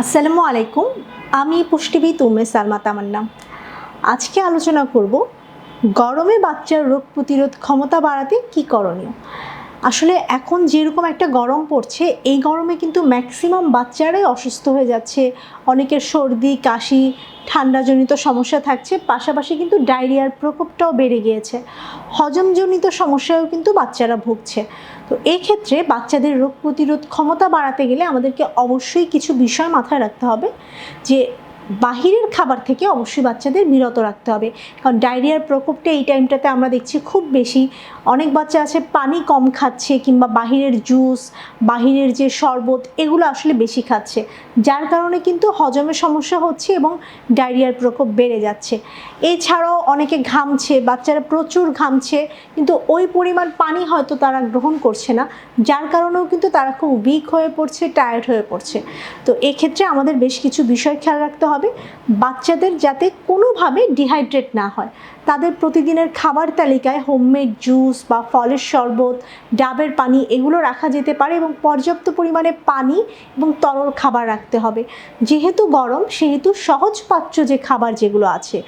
আসসালামু আলাইকুম, আমি পুষ্টিবিদ উমে সালমা তামান্না। আজকে আলোচনা করব, গরমে বাচ্চার রোগ প্রতিরোধ ক্ষমতা বাড়াতে কি করণীয়? আসলে এখন যেরকম একটা গরম পড়ছে, এই গরমে কিন্তু ম্যাক্সিমাম বাচ্চারাই অসুস্থ হয়ে যাচ্ছে। অনেকের সর্দি, কাশি, ঠান্ডাজনিত সমস্যা থাকছে, পাশাপাশি কিন্তু ডায়রিয়ার প্রকোপটাও বেড়ে গিয়েছে। হজমজনিত সমস্যাও কিন্তু বাচ্চারা ভুগছে। তো এই ক্ষেত্রে বাচ্চাদের রোগ প্রতিরোধ ক্ষমতা বাড়াতে গেলে আমাদেরকে অবশ্যই কিছু বিষয় মাথায় রাখতে হবে যে বাহিরের খাবার থেকে অবশ্যই বাচ্চাদের বিরত রাখতে হবে। কারণ ডায়রিয়ার প্রকোপটা এই টাইমটাতে আমরা দেখছি খুব বেশি। অনেক বাচ্চা আছে পানি কম খাচ্ছে কিংবা বাহিরের জুস, বাহিরের যে শরবত, এগুলো আসলে বেশি খাচ্ছে। যার কারণে কিন্তু হজমের সমস্যা হচ্ছে এবং ডায়রিয়ার প্রকোপ বেড়ে যাচ্ছে। এছাড়াও অনেকে ঘামছে, বাচ্চারা প্রচুর ঘামছে, কিন্তু ওই পরিমাণ পানি হয়তো তারা গ্রহণ করছে না। যার কারণেও কিন্তু তারা খুব উইক হয়ে পড়ছে টায়ার্ড হয়ে পড়ছে। তো এক্ষেত্রে আমাদের বেশ কিছু বিষয় খেয়াল রাখতে হবে। বাচ্চাদের যাতে কোনোভাবে ডিহাইড্রেট না হয়। তাদের প্রতিদিনের খাবার তালিকায় হোমমেড জুস বা ফলের শরবত, ডাবের পানি এগুলো রাখা যেতে পারে এবং পর্যাপ্ত পরিমাণে পানি এবং তরল খাবার রাখতে হবে। যেহেতু গরম, সেহেতু সহজ পাচ্য যে খাবার যেগুলো আছে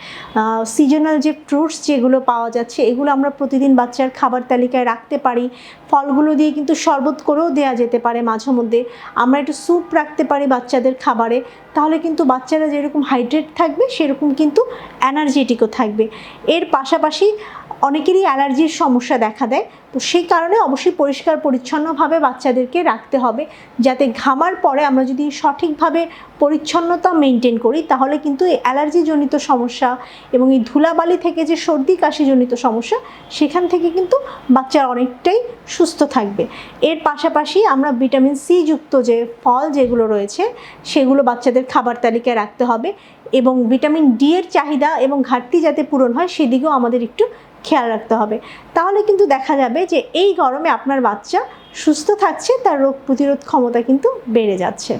সিজনাল যে ফ্রুটস যেগুলো পাওয়া যাচ্ছে, এগুলো আমরা প্রতিদিন বাচ্চার খাবার তালিকায় রাখতে পারি। ফলগুলো দিয়ে কিন্তু শরবত করেও দেওয়া যেতে পারে মাঝে মধ্যে আমরা একটু স্যুপ রাখতে পারি বাচ্চাদের খাবারে। তাহলে কিন্তু বাচ্চারা যেরকম হাইড্রেট থাকবে সেরকম কিন্তু এনার্জেটিকও থাকবে। এর পাশাপাশি অনেকেরই অ্যালার্জির সমস্যা দেখা দেয়। তো সেই কারণে অবশ্যই পরিষ্কার, পরিচ্ছন্নভাবে বাচ্চাদেরকে রাখতে হবে। যাতে ঘামার পরে আমরা যদি সঠিকভাবে পরিচ্ছন্নতা মেনটেন করি, তাহলে কিন্তু এই অ্যালার্জিজনিত সমস্যা এবং এই ধুলাবালি থেকে যে সর্দি কাশিজনিত সমস্যা, সেখান থেকে কিন্তু বাচ্চা অনেকটাই সুস্থ থাকবে। এর পাশাপাশি আমরা ভিটামিন সি যুক্ত যে ফল যেগুলো রয়েছে, সেগুলো বাচ্চাদের খাবার তালিকায় রাখতে হবে এবং ভিটামিন ডি এর চাহিদা এবং ঘাটতি যাতে পূরণ হয়, সেদিকেও আমাদের একটু খেয়াল রাখতে হবে। তাহলে কিন্তু দেখা যাবে যে এই গরমে আপনার বাচ্চা সুস্থ থাকছে, তার রোগ প্রতিরোধ ক্ষমতা কিন্তু বেড়ে যাচ্ছে।